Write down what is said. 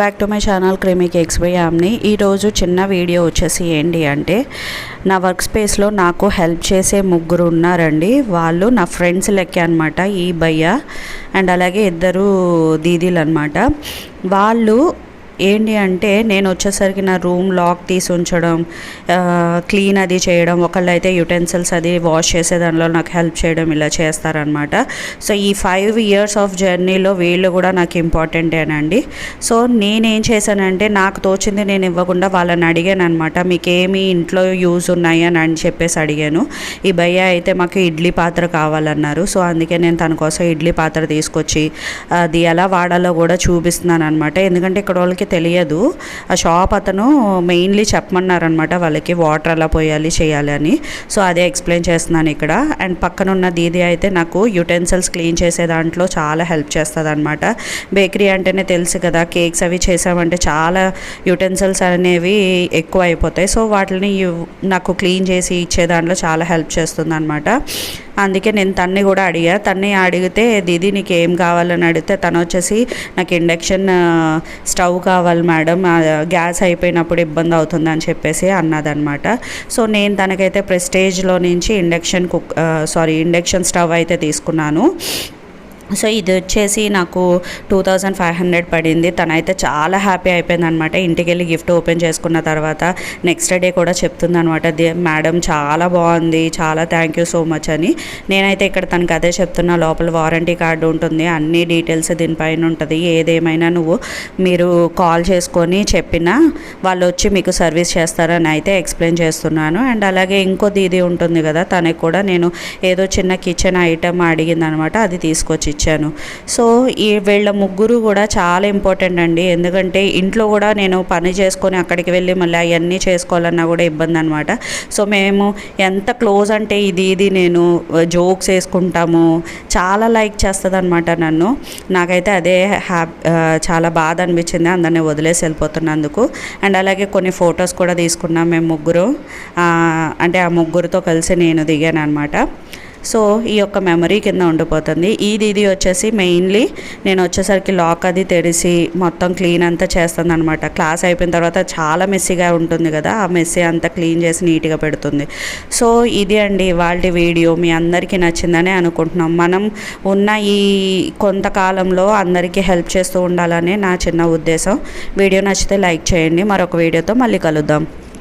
Back to my channel creamy cakes by Yamni ఈరోజు చిన్న video వచ్చేసి ఏంటి అంటే నా వర్క్ స్పేస్లో నాకు హెల్ప్ చేసే ముగ్గురు ఉన్నారండి. వాళ్ళు నా ఫ్రెండ్స్ లెక్క అనమాట ఈ భయ్య. అండ్ అలాగే ఇద్దరు దీదీలు అనమాట వాళ్ళు ఏంటి అంటే నేను వచ్చేసరికి నా రూమ్ లాక్ తీసి ఉంచడం క్లీన్ అది చేయడం ఒకళ్ళైతే యుటెన్సిల్స్ అది వాష్ చేసే దానిలో నాకు హెల్ప్ చేయడం ఇలా చేస్తారనమాట సో ఈ ఫైవ్ ఇయర్స్ ఆఫ్ జర్నీలో వీళ్ళు కూడా నాకు ఇంపార్టెంటేనండి సో నేనేం చేశానంటే నాకు తోచింది నేను ఇవ్వకుండా వాళ్ళని అడిగాను అనమాట మీకు ఏమి ఇంట్లో యూజ్ ఉన్నాయి అని అని చెప్పేసి అడిగాను. ఈ భయ్య అయితే మాకు ఇడ్లీ పాత్ర కావాలన్నారు. సో అందుకే నేను తన కోసం ఇడ్లీ పాత్ర తీసుకొచ్చి అది ఎలా వాడాలో కూడా చూపిస్తున్నాను అనమాట ఎందుకంటే ఇక్కడ వాళ్ళకి తెలియదు. ఆ షాప్ అతను మెయిన్లీ చెప్పమన్నారనమాట వాళ్ళకి వాటర్ ఎలా పోయాలి చేయాలి అని. సో అదే ఎక్స్ప్లెయిన్ చేస్తున్నాను ఇక్కడ. అండ్ పక్కన ఉన్న దీది అయితే నాకు యుటెన్సిల్స్ క్లీన్ చేసే దాంట్లో చాలా హెల్ప్ చేస్తుంది అనమాట బేకరీ అంటేనే తెలుసు కదా కేక్స్ అవి చేసామంటే చాలా యుటెన్సిల్స్ అనేవి ఎక్కువ అయిపోతాయి సో వాటిని నాకు క్లీన్ చేసి ఇచ్చే దాంట్లో చాలా హెల్ప్ చేస్తుంది అనమాట అందుకే నేను తన్ని కూడా అడిగా. తన్ని అడిగితే దీది నీకు ఏం కావాలని అడిగితే తను వచ్చేసి నాకు ఇండక్షన్ స్టవ్ కావాలి మేడం. గ్యాస్ అయిపోయినప్పుడు ఇబ్బంది అవుతుంది అని చెప్పేసి అన్నదనమాట సో నేను తనకైతే ప్రెస్టేజ్లో నుంచి induction cook sorry induction stove అయితే తీసుకున్నాను. సో ఇది వచ్చేసి నాకు టూ థౌజండ్ ఫైవ్ హండ్రెడ్ పడింది. తనైతే చాలా హ్యాపీ అయిపోయింది అనమాట ఇంటికి వెళ్ళి గిఫ్ట్ ఓపెన్ చేసుకున్న తర్వాత నెక్స్ట్ డే కూడా చెప్తుంది అనమాట మేడం చాలా బాగుంది చాలా థ్యాంక్ యూ సో మచ్ అని. నేనైతే ఇక్కడ తనకు అదే చెప్తున్నా లోపల వారంటీ కార్డు ఉంటుంది అన్ని డీటెయిల్స్ దీనిపైన ఉంటుంది. ఏదేమైనా నువ్వు మీరు కాల్ చేసుకొని చెప్పినా వాళ్ళు వచ్చి మీకు సర్వీస్ చేస్తారని అయితే ఎక్స్ప్లెయిన్ చేస్తున్నాను. అండ్ అలాగే ఇంకో దీది ఉంటుంది కదా తనకి కూడా నేను ఏదో చిన్న కిచెన్ ఐటమ్ అడిగింది అనమాట అది తీసుకొచ్చి ఇచ్చాను. సో ఈ వీళ్ళ ముగ్గురు కూడా చాలా ఇంపార్టెంట్ అండి. ఎందుకంటే ఇంట్లో కూడా నేను పని చేసుకొని అక్కడికి వెళ్ళి మళ్ళీ అవన్నీ చేసుకోవాలన్నా కూడా ఇబ్బంది అనమాట సో మేము ఎంత క్లోజ్ అంటే ఇది ఇది నేను జోక్స్ వేసుకుంటాము. చాలా లైక్ చేస్తుంది అనమాట నన్ను. నాకైతే అదే హ్యాప్ చాలా బాధ అనిపించింది అందరినీ వదిలేసి వెళ్ళిపోతున్నందుకు. అండ్ అలాగే కొన్ని ఫొటోస్ కూడా తీసుకున్నాం మేము ముగ్గురు. అంటే ఆ ముగ్గురితో కలిసి నేను దిగాను అనమాట సో ఈ యొక్క మెమరీ కింద ఉండిపోతుంది. ఇది ఇది వచ్చేసి మెయిన్లీ నేను వచ్చేసరికి లాక్ అది తెరిచి మొత్తం క్లీన్ అంతా చేస్తుంది అనమాట క్లాస్ అయిపోయిన తర్వాత చాలా మెస్సీగా ఉంటుంది కదా ఆ మెస్సీ అంతా క్లీన్ చేసి నీట్గా పెడుతుంది. సో ఇది అండి వాళ్ళ వీడియో మీ అందరికీ నచ్చిందని అనుకుంటున్నాం. మనం ఉన్న ఈ కొంతకాలంలో అందరికీ హెల్ప్ చేస్తూ ఉండాలనే నా చిన్న ఉద్దేశం. వీడియో నచ్చితే లైక్ చేయండి. మరొక వీడియోతో మళ్ళీ కలుద్దాం.